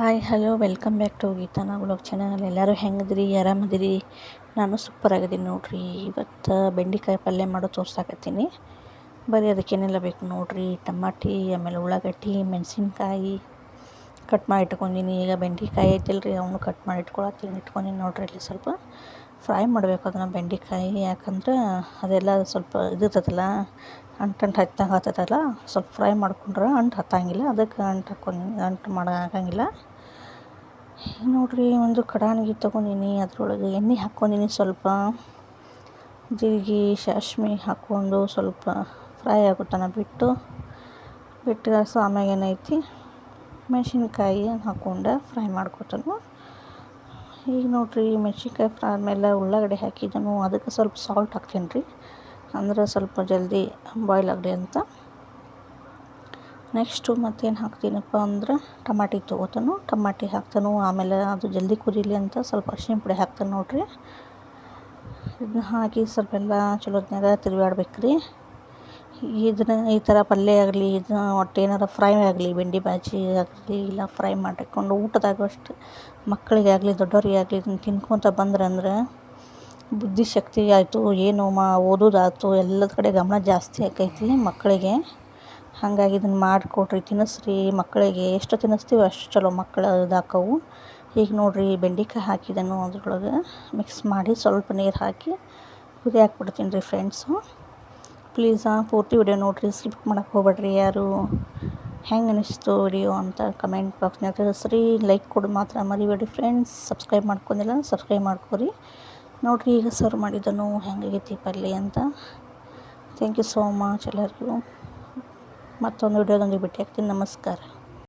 Hi, hello, welcome back to ಗೀತಾನ blog channel. ಎಲ್ಲರೂ ಹೆಂಗದಿರಿ? ಆರಾಮದಿರಿ? ನಾನು ಸೂಪರ್ ಆಗಿದ್ದೀನಿ ನೋಡ್ರಿ. ಇವತ್ತು ಬೆಂಡೆಕಾಯಿ ಪಲ್ಯ ಮಾಡೋ ತೋರ್ಸಾಕತ್ತೀನಿ. ಬರೀ ಅದಕ್ಕೇನೆಲ್ಲ ಬೇಕು ನೋಡ್ರಿ. ಟಮಾಟಿ, ಆಮೇಲೆ ಉಳ್ಳಾಗಡ್ಡಿ, ಮೆಣಸಿನ್ಕಾಯಿ ಕಟ್ ಮಾಡಿ ಇಟ್ಕೊಂಡಿನಿ. ಈಗ ಬೆಂಡೆಕಾಯಿ ಐತಿಲ್ರಿ, ಅವನು ಕಟ್ ಮಾಡಿ ಇಟ್ಕೊಳತ್ತೀನಿ. ಇಟ್ಕೊಂಡಿನಿ ನೋಡ್ರಿ ಇಲ್ಲಿ ಸ್ವಲ್ಪ ಫ್ರೈ ಮಾಡಬೇಕು ಅದನ್ನು ಬೆಂಡೆಕಾಯಿ. ಯಾಕಂದ್ರೆ ಅದೆಲ್ಲ ಸ್ವಲ್ಪ ಇದಿರ್ತದಲ್ಲ ಅಂಟು ಅಂಟು ಹತ್ತಂಗೆ ಹತ್ತದಲ್ಲ? ಸ್ವಲ್ಪ ಫ್ರೈ ಮಾಡ್ಕೊಂಡ್ರೆ ಅಂಟು ಹತ್ತಂಗಿಲ್ಲ. ಅದಕ್ಕೆ ಅಂಟು ಹಾಕೊಂಡು, ಅಂಟು ಮಾಡೋಕ್ಕಾಗಂಗಿಲ್ಲ ನೋಡಿರಿ, ಒಂದು ಕಡಾಣಿಗೆ ತೊಗೊಂಡಿನಿ. ಅದರೊಳಗೆ ಎಣ್ಣೆ ಹಾಕ್ಕೊಂಡಿನಿ ಸ್ವಲ್ಪ. ಜೀರಿಗೆ ಸಾಸ್ಮೆ ಹಾಕ್ಕೊಂಡು ಸ್ವಲ್ಪ ಫ್ರೈ ಆಗುತ್ತಾನ ಬಿಟ್ಟು. ಬಿಟ್ಟು ಸೊ ಆಮ್ಯಾಗ ಏನೈತಿ? ಮೆಣಸಿನ್ಕಾಯಿ ಹಾಕ್ಕೊಂಡು ಫ್ರೈ ಮಾಡ್ಕೊತಾನು. ಈಗ ನೋಡಿರಿ, ಮೆಣಸಿನ್ಕಾಯಿ ಫ್ರೈ ಆದಮೇಲೆ ಉಳ್ಳಾಗಡ್ಡೆ ಹಾಕಿದನು. ಅದಕ್ಕೆ ಸ್ವಲ್ಪ ಸಾಲ್ಟ್ ಹಾಕ್ತೀನಿ ರೀ ಅಂದ್ರೆ ಸ್ವಲ್ಪ ಜಲ್ದಿ ಬಾಯ್ಲ್ ಆಗಲಿ ಅಂತ. ನೆಕ್ಸ್ಟು ಮತ್ತೇನು ಹಾಕ್ತೀನಪ್ಪ ಅಂದ್ರೆ ಟಮಾಟಿ ತೊಗೋತಾನು. ಟಮಾಟಿ ಹಾಕ್ತಾನು, ಆಮೇಲೆ ಅದು ಜಲ್ದಿ ಕುದೀಲಿ ಅಂತ ಸ್ವಲ್ಪ ಅರಿಶಿನ ಪುಡಿ ಹಾಕ್ತಾನೆ ನೋಡಿರಿ. ಇದನ್ನ ಹಾಕಿ ಸ್ವಲ್ಪ ಎಲ್ಲ ಚಲೋತ್ನಾಗ ತಿರುಗಾಡ್ಬೇಕು ರೀ ಇದನ್ನ ಈ ಥರ ಪಲ್ಯ ಆಗಲಿ, ಇದನ್ನ ಒಟ್ಟು ಏನಾರ ಫ್ರೈ ಆಗಲಿ, ಬೆಂಡಿ ಬಾಜಿ ಆಗಲಿ, ಇಲ್ಲ ಫ್ರೈ ಮಾಡಿಕೊಂಡು ಊಟದಾಗ ಅಷ್ಟು ಮಕ್ಕಳಿಗೆ ಆಗಲಿ ದೊಡ್ಡವರಿಗೆ ಆಗಲಿ ಇದನ್ನು ತಿನ್ಕೊತ ಬಂದ್ರಂದ್ರೆ ಬುದ್ಧಿಶಕ್ತಿ ಆಯಿತು, ಏನು ಮಾ, ಓದೋದಾಯ್ತು ಎಲ್ಲದ ಕಡೆ ಗಮನ ಜಾಸ್ತಿ ಆಕೈತಿ ಮಕ್ಕಳಿಗೆ. ಹಾಗಾಗಿ ಇದನ್ನು ಮಾಡಿಕೊಡ್ರಿ, ತಿನ್ನಿಸ್ರಿ. ಮಕ್ಕಳಿಗೆ ಎಷ್ಟು ತಿನ್ನಿಸ್ತೀವಿ ಅಷ್ಟು ಚಲೋ ಮಕ್ಕಳು ಇದಾಕವು ಈಗ ನೋಡಿರಿ, ಬೆಂಡೆಕಾಯಿ ಹಾಕಿದನು ಅದ್ರೊಳಗೆ ಮಿಕ್ಸ್ ಮಾಡಿ ಸ್ವಲ್ಪ ನೀರು ಹಾಕಿ ಕುದಿ ಹಾಕ್ಬಿಡ್ತೀನಿ ರೀ ಫ್ರೆಂಡ್ಸು ಪ್ಲೀಸ್ ಪೂರ್ತಿ ವಿಡಿಯೋ ನೋಡಿರಿ ಸ್ಕಿಪ್ ಮಾಡೋಕ್ಕೆ ಹೋಗ್ಬೇಡ್ರಿ ಯಾರು. ಹೆಂಗೆ ಅನಿಸ್ತು ವಿಡಿಯೋ ಅಂತ ಕಮೆಂಟ್ ಬಾಕ್ಸ್ನಾಗ ತಿಳಿಸ್ರಿ. ಲೈಕ್ ಕೊಡು ಮಾತ್ರ ಮರಿಬೇಡಿ ಫ್ರೆಂಡ್ಸ್ ಸಬ್ಸ್ಕ್ರೈಬ್ ಮಾಡ್ಕೊಂಡಿಲ್ಲ ಸಬ್ಸ್ಕ್ರೈಬ್ ಮಾಡ್ಕೊರಿ. ನೋಡಿರಿ, ಈಗ ಸರ್ವ್ ಮಾಡಿದನು. ಹೆಂಗಾಗೈತಿ ಪಲ್ಯ ಅಂತ. ಥ್ಯಾಂಕ್ ಯು ಸೋ ಮಚ್ ಎಲ್ಲರಿಗೂ. ಮತ್ತೊಂದು ವಿಡಿಯೋದೊಂದಿಗೆ ಭೇಟಿ ಆಗ್ತೀನಿ ನಮಸ್ಕಾರ.